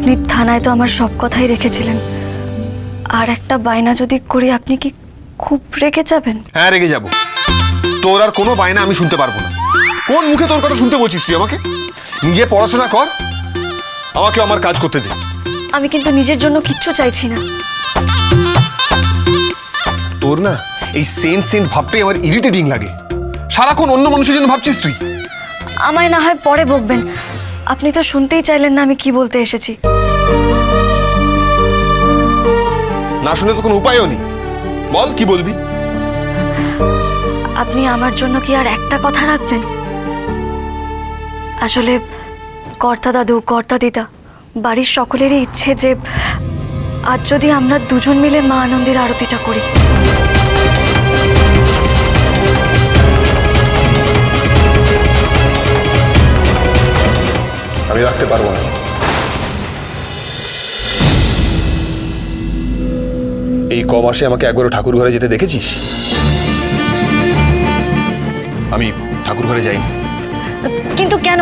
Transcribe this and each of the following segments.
আপনি থানায় তো আমার সব কথাই রেখেছিলেন। আর একটা বায়না যদি করি আপনি কি খুব রেগে যাবেন? হ্যাঁ রেগে যাব। তোর আর কোনো বায়না আমি শুনতে পারব না। কোন মুখে তোর কথা শুনতে বলছিস তুই আমাকে? নিজে পড়াশোনা কর আমাকে আমার কাজ করতে দে। আমি কিন্তু নিজের জন্য কিচ্ছু চাইছি না। তোর না এই সেন্ট সেন্ট ভাবটাই আমার ইরিটেটিং লাগে। সারাক্ষণ অন্য মানুষের জন্য ভাবছিস তুই? আমায় না হয় পরে বকবেন। আপনি তো শুনতেই চাইলেন না আমি কি বলতে এসেছি। না শুনে তো কোনো উপায়ও নেই। বল কি বলবি? আপনি আমার জন্য কি আর একটা কথা রাখবেন? আসলে কর্তা দাদু কর্তা দিদা বাড়ির সকলেরই ইচ্ছে যে আজ যদি আমরা দুজন মিলে মা আনন্দের আরতিটা করি। আমি রাখতে পারব না। এই ক মাসে আমাকে একবারও ঠাকুর ঘরে যেতে দেখেছিস? আমি ঠাকুর ঘরে যাইনি। কিন্তু কেন?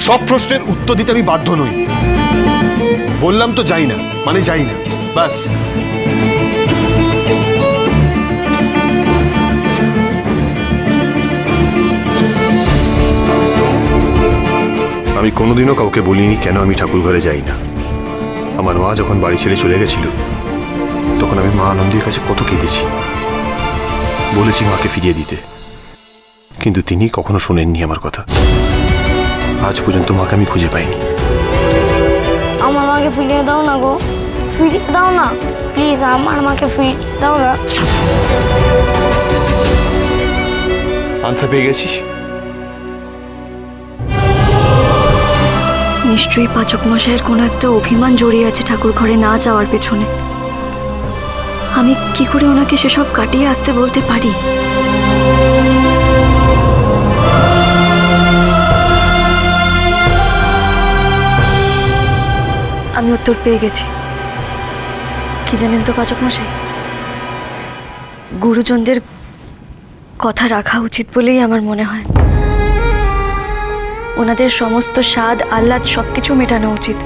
সব প্রশ্নের উত্তর দিতে আমি বাধ্য নই। বললাম তো যাই না মানে যাই না। বাস আমি কোনোদিনও কাউকে বলিনি কেন আমি ঠাকুর ঘরে যাই না। আমার মা যখন বাড়ি ছেড়ে চলে গেছিল তখন আমি মা আনন্দের কাছে কত কেঁদেছি। বলেছি মাকে ফিরিয়ে দিতে। কিন্তু তিনি কখনো শোনেননি আমার কথা। আজ পর্যন্ত মাকে আমি খুঁজে পাইনি। আমার মাকে ফিরিয়ে দাও না গো। ফিরিয়ে দাও না। প্লিজ আমার মাকে ফিরিয়ে দাও না। আনসার পেয়ে গেছিস? নিশ্চয়ই পাচক মশাইয়ের কোনো একটা অভিমান জড়িয়ে আছে ঠাকুর ঘরে না যাওয়ার পেছনে। আমি কি করে ওনাকে সেসব কাটিয়ে আসতে বলতে পারি? আমি উত্তর পেয়ে গেছি। কি জানেন তো পাচক মশাই? গুরুজনদের কথা রাখা উচিত বলেই আমার মনে হয়। ওনাদের সমস্ত স্বাদ, আহ্লাদ সবকিছু মেটানো উচিত।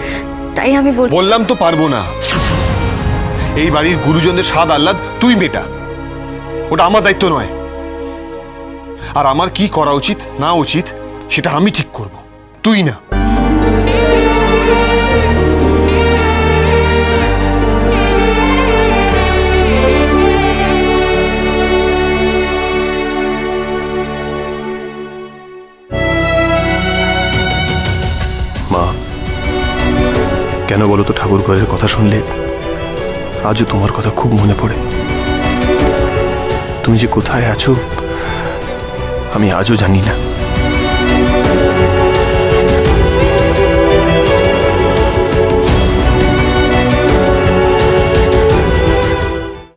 তাই আমি বল বললাম তো পারব না। এই বাড়ির গুরুজনদের স্বাদ, আহ্লাদ তুই মেটা। ওটা আমার দায়িত্ব নয়। আর আমার কি করা উচিত, না উচিত, সেটা আমি ঠিক করব। তুই না। কেন বলো তো ঠাকুর ঘরের কথা শুনলে? আজও তোমার কথা খুব মনে পড়ে। তুমি যে কোথায় আছো, আমি আজও জানি না।